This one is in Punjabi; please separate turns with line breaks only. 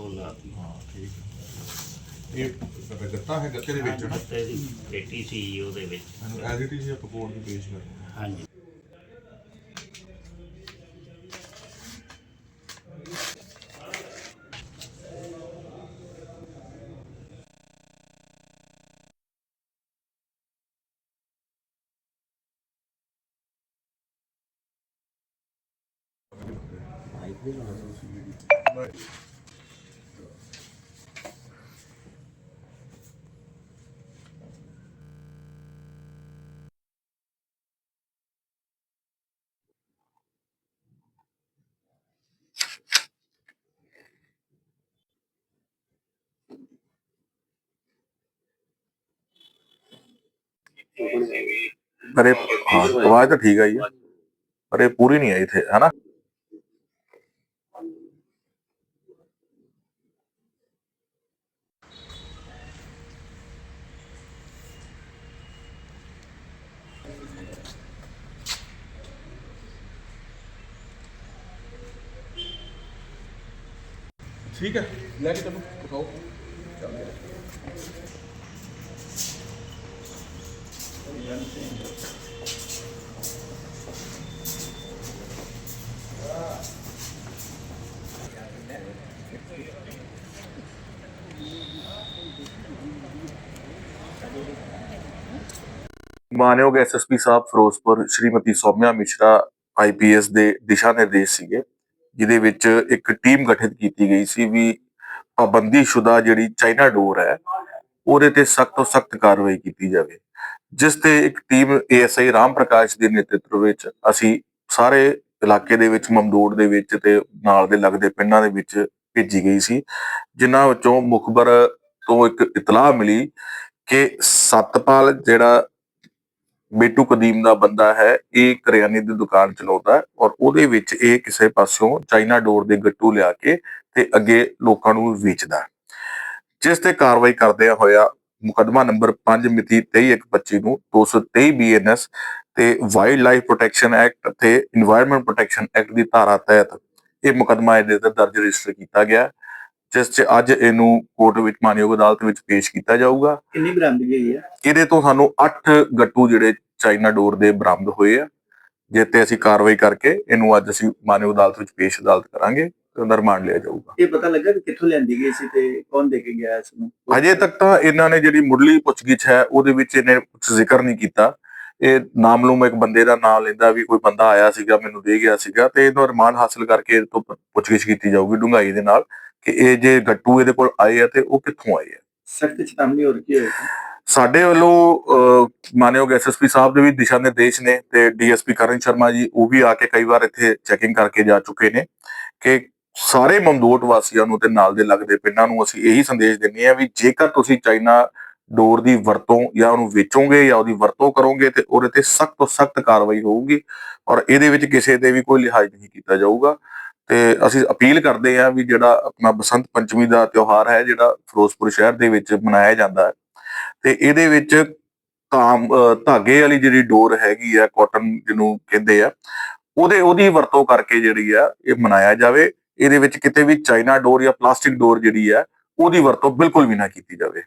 ਉਹ ਲਾਤੀ
ਹਾਂ ਠੀਕ ਹੈ। ਇਹ ਗੱਤਾ ਹੈ ਗੱਤੇ ਦੇ ਵਿੱਚ? ਨਾ
ਤੇ ਦੀ ਪੇਟੀ ਸੀ ਉਹਦੇ ਵਿੱਚ।
ਮੈਨੂੰ ਐਜ਼ ਇਟ ਇਜ਼ ਆਪਾਂ ਕੋਡ ਵੀ ਪੇਸ਼ ਕਰਦੇ ਹਾਂ।
ਹਾਂਜੀ।
ਪਰ ਇਹ ਹਾਂ ਆਵਾਜ਼ ਤਾਂ ਠੀਕ ਆਈ ਹੈ ਪਰ ਇਹ ਪੂਰੀ ਨਹੀਂ ਆਈ ਇੱਥੇ ਹਨਾ
ਠੀਕ ਹੈ ਲੈ ਕੇ ਚਲੋ ਦਿਖਾਓ
ਮਾਨਯੋਗ ਐਸਐਸਪੀ ਸਾਹਿਬ ਫਿਰੋਜ਼ਪੁਰ ਸ਼੍ਰੀਮਤੀ ਸੌਮਿਆ ਮਿਸ਼ਰਾ ਆਈਪੀਐਸ ਦੇ ਦਿਸ਼ਾ ਨਿਰਦੇਸ਼ ਸੀਗੇ, ਜਿਹਦੇ ਵਿੱਚ ਇੱਕ ਟੀਮ ਗਠਿਤ ਕੀਤੀ ਗਈ ਸੀ ਵੀ ਪਾਬੰਦੀਸ਼ੁਦਾ ਜਿਹੜੀ ਚਾਈਨਾ ਡੋਰ ਹੈ, ਉਹਦੇ ਤੇ ਸਖਤ ਤੋਂ ਸਖਤ ਕਾਰਵਾਈ ਕੀਤੀ ਜਾਵੇ। ਜਿਸ ਤੇ ਇੱਕ ਟੀਮ ਏਐਸਆਈ ਰਾਮ ਪ੍ਰਕਾਸ਼ ਦੇ ਨੇਤਰਤਵ ਵਿੱਚ ਅਸੀਂ ਸਾਰੇ ਇਲਾਕੇ ਦੇ ਵਿੱਚ, ਮਮਦੂੜ ਦੇ ਵਿੱਚ ਤੇ ਨਾਲ ਦੇ ਲੱਗਦੇ ਪਿੰਡਾਂ ਦੇ ਵਿੱਚ ਭੇਜੀ ਗਈ ਸੀ, ਜਿਨ੍ਹਾਂ ਵਿੱਚੋਂ ਮੁਖਬਰ ਤੋਂ ਇੱਕ ਇਤਲਾਹ ਮਿਲੀ ਕਿ ਸਤਪਾਲ ਜਿਹੜਾ ਬੇਟੂ ਕਦੀਮ ਦਾ ਬੰਦਾ ਹੈ, ਇਹ ਕਰਿਆਨੇ ਦੀ ਦੁਕਾਨ ਚਲਾਉਂਦਾ ਹੈ ਔਰ ਉਹਦੇ ਵਿੱਚ ਇਹ ਕਿਸੇ ਪਾਸਿਓਂ ਚਾਈਨਾ ਡੋਰ ਦੇ ਗੱਟੂ ਲਿਆ ਕੇ ਤੇ ਅੱਗੇ ਲੋਕਾਂ ਨੂੰ ਵੇਚਦਾ ਜਿਸ ਤੇ ਕਾਰਵਾਈ ਕਰਦਿਆਂ ਹੋਇਆ ਮੁਕਦਮਾ ਨੰਬਰ 5 ਮਿਤੀ 23/125 ਨੂੰ 223 ਬੀਐਨਐਸ ਤੇ ਵਾਈਲਡ ਲਾਈਫ ਪ੍ਰੋਟੈਕਸ਼ਨ ਐਕਟ ਤੇ এনवायरमेंट ਪ੍ਰੋਟੈਕਸ਼ਨ ਐਕਟ ਦੀ ਧਾਰਾ ਤਹਿਤ ਇਹ ਮੁਕਦਮਾ ਇਹਦੇ ਤੇ ਦਰਜ ਰਜਿਸਟਰ ਕੀਤਾ ਗਿਆ ਜਿਸ 'ਚ ਅੱਜ ਇਹਨੂੰ ਕੋਰਟ ਵਿੱਚ ਮਾਨਯੋਗ ਅਦਾਲਤ ਵਿੱਚ ਪੇਸ਼ ਕੀਤਾ ਜਾਊਗਾ।
ਕਿੰਨੀ ਬਰਾਮਦ ਗਈ ਹੈ?
ਇਹਦੇ ਤੋਂ ਸਾਨੂੰ 8 ਗੱਟੂ ਜਿਹੜੇ ਚਾਈਨਾ ਡੋਰ ਦੇ ਬਰਾਮਦ ਹੋਏ ਆ ਜਿੱਤੇ ਅਸੀਂ ਕਾਰਵਾਈ ਕਰਕੇ ਇਹਨੂੰ ਅੱਜ ਅਸੀਂ ਮਾਨਯੋਗ ਅਦਾਲਤ ਵਿੱਚ ਪੇਸ਼ ਅਦਾਲਤ ਕਰਾਂਗੇ। ਰਿਮਾਂਡ ਲਿਆ ਜਾਊਗਾ।
ਇਹ ਪਤਾ ਲੱਗਾ ਕਿ ਕਿੱਥੋਂ ਲਿਆਂਦੀ ਗਈ ਸੀ ਤੇ ਕੌਣ ਦੇ ਕੇ ਗਿਆ ਇਸ ਨੂੰ?
ਅਜੇ ਤੱਕ ਤਾਂ ਇਹਨਾਂ ਨੇ ਜਿਹੜੀ ਮੁੱਢਲੀ ਪੁੱਛਗਿੱਛ ਹੈ ਉਹਦੇ ਵਿੱਚ ਇਹਨੇ ਕੁਝ ਜ਼ਿਕਰ ਨਹੀਂ ਕੀਤਾ। ਇਹ ਨਾਮਲੂਮ ਇੱਕ ਬੰਦੇ ਦਾ ਨਾਮ ਲੈਂਦਾ ਵੀ ਕੋਈ ਬੰਦਾ ਆਇਆ ਸੀਗਾ ਮੈਨੂੰ ਦੇ ਗਿਆ ਸੀਗਾ ਤੇ ਇਹਦਾ ਰਿਮਾਂਡ ਹਾਸਲ ਕਰਕੇ ਇਹਦੇ ਤੋਂ ਪੁੱਛਗਿੱਛ ਕੀਤੀ ਜਾਊਗੀ ਡੂੰਘਾਈ ਦੇ ਨਾਲ ਕਿ ਇਹ ਜੇ ਗੱਟੂ ਇਹਦੇ ਕੋਲ ਆਏ ਆ ਤੇ ਉਹ ਕਿੱਥੋਂ ਆਏ ਆ।
ਸਖਤ ਚੇਤਾਵਨੀ ਹੋ ਰਹੀ ਹੈ
ਸਾਡੇ ਵੱਲੋਂ ਮਾਨਯੋਗ ਐਸਐਸਪੀ ਸਾਹਿਬ ਦੇ ਵੀ ਦਿਸ਼ਾ ਨਿਰਦੇਸ਼ ਨੇ ਤੇ ਡੀਐਸਪੀ ਕਰਨ ਸ਼ਰਮਾ ਜੀ ਉਹ ਵੀ ਆ ਕੇ ਕਈ ਵਾਰ ਇੱਥੇ ਚੈਕਿੰਗ ਕਰਕੇ ਜਾ ਚੁੱਕੇ ਨੇ ਕਿ ਸਾਰੇ ਮਮਦੋਟ ਵਾਸੀਆਂ ਨੂੰ ਤੇ ਨਾਲ ਦੇ ਲੱਗਦੇ ਪਿੰਡਾਂ ਨੂੰ ਅਸੀਂ ਇਹੀ ਸੰਦੇਸ਼ ਦਿੰਦੇ ਆ ਵੀ ਜੇਕਰ ਤੁਸੀਂ ਚਾਈਨਾ ਡੋਰ ਦੀ ਵਰਤੋਂ ਜਾਂ ਉਹਨੂੰ ਵੇਚੋਗੇ ਜਾਂ ਉਹਦੀ ਵਰਤੋਂ ਕਰੋਗੇ ਤੇ ਉਹਦੇ ਤੇ ਸਖਤ ਤੋਂ ਸਖਤ ਕਾਰਵਾਈ ਹੋਊਗੀ ਔਰ ਇਹਦੇ ਵਿੱਚ ਕਿਸੇ ਦੇ ਵੀ ਕੋਈ ਲਿਹਾਜ਼ ਨਹੀਂ ਕੀਤਾ ਜਾਊਗਾ। ਤੇ ਅਸੀਂ ਅਪੀਲ ਕਰਦੇ ਆ ਵੀ ਜਿਹੜਾ ਆਪਣਾ ਬਸੰਤ ਪੰਚਮੀ ਦਾ ਤਿਉਹਾਰ ਹੈ, ਜਿਹੜਾ ਫਿਰੋਜ਼ਪੁਰ ਸ਼ਹਿਰ ਦੇ ਵਿੱਚ ਮਨਾਇਆ ਜਾਂਦਾ ਹੈ, ਤੇ ਇਹਦੇ ਵਿੱਚ ਧਾਮ ਧਾਗੇ ਵਾਲੀ ਜਿਹੜੀ ਡੋਰ ਹੈਗੀ ਆ, ਕਾਟਨ ਜਿਹਨੂੰ ਕਹਿੰਦੇ ਆ, ਉਹਦੇ, ਉਹਦੀ ਵਰਤੋਂ ਕਰਕੇ ਜਿਹੜੀ ਆ, ਇਹ ਮਨਾਇਆ ਜਾਵੇ। ਇਹਦੇ ਵਿੱਚ ਕਿਤੇ ਵੀ ਚਾਈਨਾ ਡੋਰ ਜਾਂ ਪਲਾਸਟਿਕ ਡੋਰ ਜਿਹੜੀ ਹੈ, ਉਹਦੀ ਵਰਤੋਂ ਬਿਲਕੁਲ ਵੀ ਨਾ ਕੀਤੀ ਜਾਵੇ।